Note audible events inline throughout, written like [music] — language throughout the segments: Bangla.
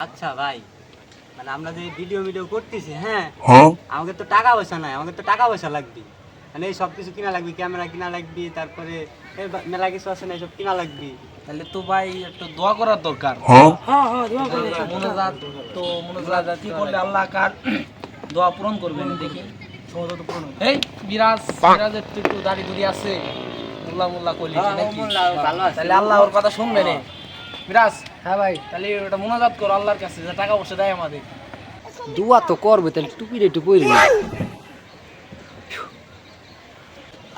আচ্ছা ভাই মানে আমরা যে ভিডিও ভিডিও করতেছি হ্যাঁ? আমাকে তো টাকা পয়সা নাই আমাকে তো টাকা পয়সা লাগবে মানে এই সব কিছু কিনা লাগবে ক্যামেরা কিনা লাগবে তারপরে মেলা কিছু আছে না সব কিনা লাগবে। তাহলে তো ভাই একটু দোয়া করার দরকার। Huh? তো মনোজাত কি করলে আল্লাহ কার [clears throat] দোয়া পূরণ করবেন দেখি। এই বিরাজ বিরাজের তো একটু দাড়ি দুড়ি আছে। মোল্লা মোল্লা হ্যাঁ, আছে। তাহলে আল্লাহ ওর কথা শুনবে নে। বিরাজ। হ্যাঁ ভাই। তাহলে ওটা মোনাজাত করো আল্লাহর কাছে যে টাকা পয়সা দেয় আমাদের। দুয়া তো করবে তাহলে একটু পরে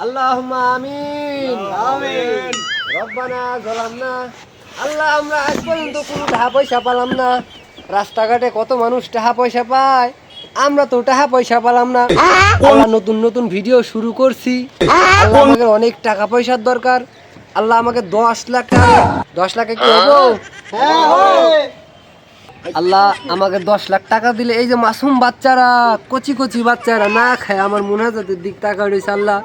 আল্লাহুম্মা আমিন। আমিন। রব্বানা আল্লাহ আমরা আজ পর্যন্ত কোনো টাকা পয়সা পেলাম না। রাস্তাঘাটে কত মানুষ টাকা পয়সা পায়? আমরা তো টাকা পয়সা পেলাম না। আল্লাহ নতুন নতুন ভিডিও শুরু করছি। আমাকে অনেক টাকা পয়সার দরকার। আল্লাহ আমাকে দশ লাখ টাকা দশ লাখ একটু হব? আল্লাহ আমাকে দশ লাখ টাকা দিলে এই যে মাসুম বাচ্চারা, কচি কচি বাচ্চারা না খায়, আমার মোনাজাতের দিক টাকা রয়েছে আল্লাহ।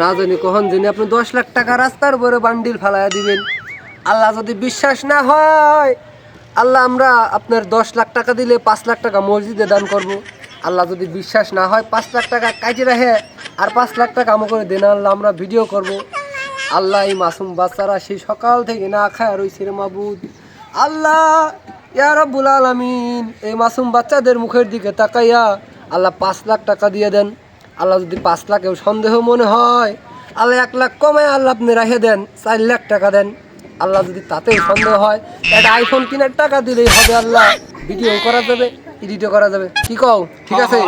না জানি কখন জানি, আপনি দশ লাখ টাকা রাস্তার উপরে বান্ডিল ফালাইয়া দিবেন। আল্লাহ যদি বিশ্বাস না হয়, আল্লাহ আমরা আপনার দশ লাখ টাকা দিলে পাঁচ লাখ টাকা মসজিদে দান করব। আল্লাহ যদি বিশ্বাস না হয়, পাঁচ লাখ টাকা কাজে রাখে, আর পাঁচ লাখ টাকা আমো করে দেন, আল্লাহ আমরা ভিডিও করব। আল্লাহ এই মাসুম বাচ্চারা সেই সকাল থেকে না খায় রয়েছে রে মাবুদ। আল্লাহ, ইয়া রব্বুল আলামিন, এই মাসুম বাচ্চাদের মুখের দিকে তাকাইয়া আল্লাহ পাঁচ লাখ টাকা দিয়ে দেন। আল্লাহ যদি পাঁচ লাখেও সন্দেহ মনে হয়, আল্লাহ এক লাখ কমে আল্লাহ আপনি রেখে দেন, চার লাখ টাকা দেন। আল্লাহ যদি তাতেও সন্দেহ হয়, একটা আইফোন কেনার টাকা দিলেই হবে আল্লাহ। ভিডিও করা যাবে এডিটও করা যাবে। কি কও? ঠিক আছে?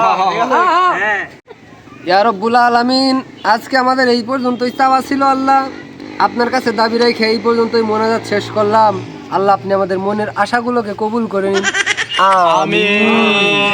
হ্যাঁ আলমিন, আজকে আমাদের এই পর্যন্তই, চাওয়া ছিল আল্লাহ। আপনার কাছে দাবি রেখে এই পর্যন্তই মোনাজাত শেষ করলাম। আল্লাহ আপনি আমাদের মনের আশাগুলোকে কবুল করে নিন। আমিন।